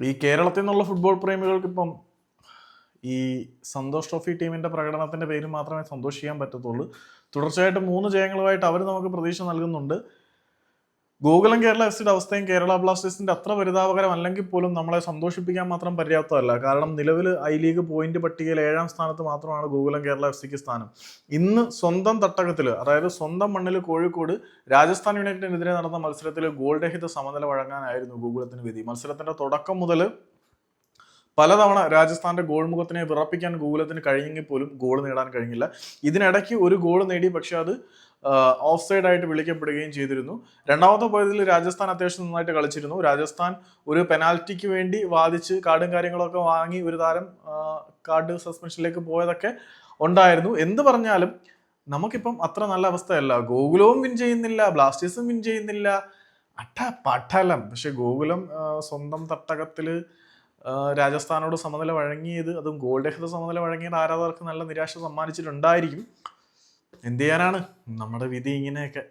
ഈ കേരളത്തിൽ നിന്നുള്ള ഫുട്ബോൾ പ്രേമികൾക്ക് ഇപ്പം ഈ സന്തോഷ് ട്രോഫി ടീമിന്റെ പ്രകടനത്തിന്റെ പേരിൽ മാത്രമേ സന്തോഷിക്കാൻ പറ്റത്തുള്ളൂ. തുടർച്ചയായിട്ട് മൂന്ന് ജയങ്ങളുമായിട്ട് അവർ നമുക്ക് പ്രതീക്ഷ നൽകുന്നുണ്ട്. ഗോകുലം കേരള എഫ് സിയുടെ അവസ്ഥയും കേരള ബ്ലാസ്റ്റേഴ്സിന്റെ അത്ര പരിതാപകരമല്ലെങ്കിൽ പോലും നമ്മളെ സന്തോഷിപ്പിക്കാൻ മാത്രം പര്യാപ്തമല്ല. കാരണം നിലവിൽ ഐ ലീഗ് പോയിന്റ് പട്ടികയിൽ ഏഴാം സ്ഥാനത്ത് മാത്രമാണ് ഗോകുലം കേരള എഫ് സിക്ക് സ്ഥാനം. ഇന്ന് സ്വന്തം തട്ടകത്തിൽ അതായത് സ്വന്തം മണ്ണിൽ കോഴിക്കോട് രാജസ്ഥാൻ യുണൈറ്റഡിനെതിരെ നടന്ന മത്സരത്തിൽ ഗോൾ രഹിത സമനില വഴങ്ങാനായിരുന്നു ഗോകുലത്തിന് വിധി. മത്സരത്തിന്റെ തുടക്കം മുതൽ പലതവണ രാജസ്ഥാന്റെ ഗോൾ മുഖത്തിനെ വിറപ്പിക്കാൻ ഗോകുലത്തിന് കഴിഞ്ഞെങ്കിൽ പോലും ഗോൾ നേടാൻ കഴിഞ്ഞില്ല. ഇതിനിടയ്ക്ക് ഒരു ഗോൾ നേടി പക്ഷെ അത് ഓഫ് സൈഡ് ആയിട്ട് വിളിക്കപ്പെടുകയും ചെയ്തിരുന്നു. രണ്ടാമത്തെ പകുതിയിൽ രാജസ്ഥാൻ അത്യാവശ്യം നന്നായിട്ട് കളിച്ചിരുന്നു. രാജസ്ഥാൻ ഒരു പെനാൽറ്റിക്ക് വേണ്ടി വാദിച്ച് കാർഡും കാര്യങ്ങളൊക്കെ വാങ്ങി ഒരു താരം കാർഡ് സസ്പെൻഷനിലേക്ക് പോയതൊക്കെ ഉണ്ടായിരുന്നു. എന്ത് പറഞ്ഞാലും നമുക്കിപ്പം അത്ര നല്ല അവസ്ഥയല്ല. ഗോകുലവും വിൻ ചെയ്യുന്നില്ല ബ്ലാസ്റ്റേഴ്സും വിൻ ചെയ്യുന്നില്ല. അട്ട പട്ടലം പക്ഷെ ഗോകുലം സ്വന്തം തട്ടകത്തിൽ രാജസ്ഥാനോട് സമനില വഴങ്ങിയത് അതും ഗോൾഡ് സമനില വഴങ്ങിയത് ആരാധകർക്ക് നല്ല നിരാശ സമ്മാനിച്ചിട്ടുണ്ടായിരിക്കും. എന്ത് ചെയ്യാനാണ്? നമ്മുടെ വിധി ഇങ്ങനെയൊക്കെ.